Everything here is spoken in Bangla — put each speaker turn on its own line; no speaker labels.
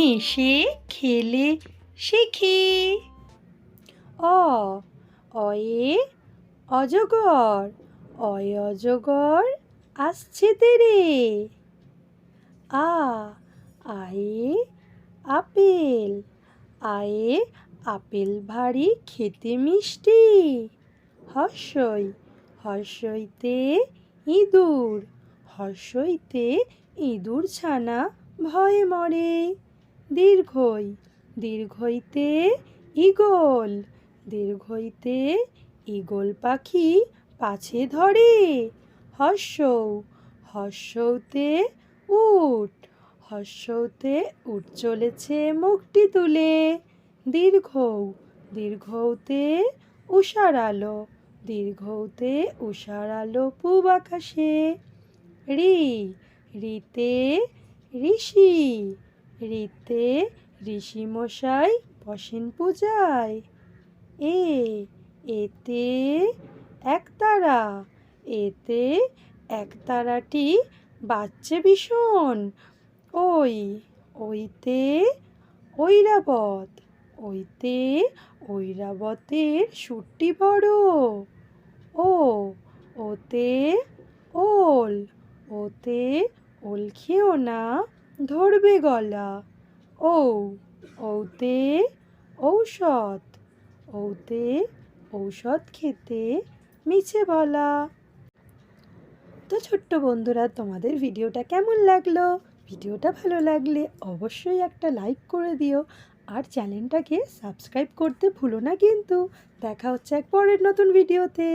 হেসে, খেলে, শিখি। অ, অয়ে, অজগর, অয় অজগর আসছে তেরে। আ, আয়ে, আপেল আয়ে, আপেল ভারী, খেতে মিষ্টি। হর্ষই, হর্ষইতে ইঁদুর হর্ষইতে ইঁদুর ছানা ভয়ে মরে। দীর্ঘই, দীর্ঘইতে ঈগল দীর্ঘইতে ঈগল পাখি পাছে ধরে। হর্ষৌ, হর্ষৌতে উট হর্ষৌতে উট চলেছে মুখটি তুলে। দীর্ঘ, দীর্ঘৌতে উষার আলো, দীর্ঘৌতে উষার আলো পূব আকাশে। রি, রিতে ঋষি রিতে ঋষি মশাই বসেন পূজায়। এ, এতে একতারা এতে একতারাটি বাচ্চে ভীষণ। ওই, ওইতে ঐরাবত, ওইতে ঐরাবতের সুরটি বড় ও, ওতে ওল ওতে ওল খেও না ধরবে গলা। ও ওতে ঔষধ ওতে ঔষধ খেতে মিছে বলা। তো ছোট্ট বন্ধুরা, তোমাদের ভিডিওটা কেমন লাগল? ভিডিওটা ভালো লাগলে অবশ্যই একটা লাইক করে দিও আর চ্যানেলটাকে সাবস্ক্রাইব করতে ভুলো না কিন্তু। দেখা হচ্ছে এক পরের নতুন ভিডিওতে।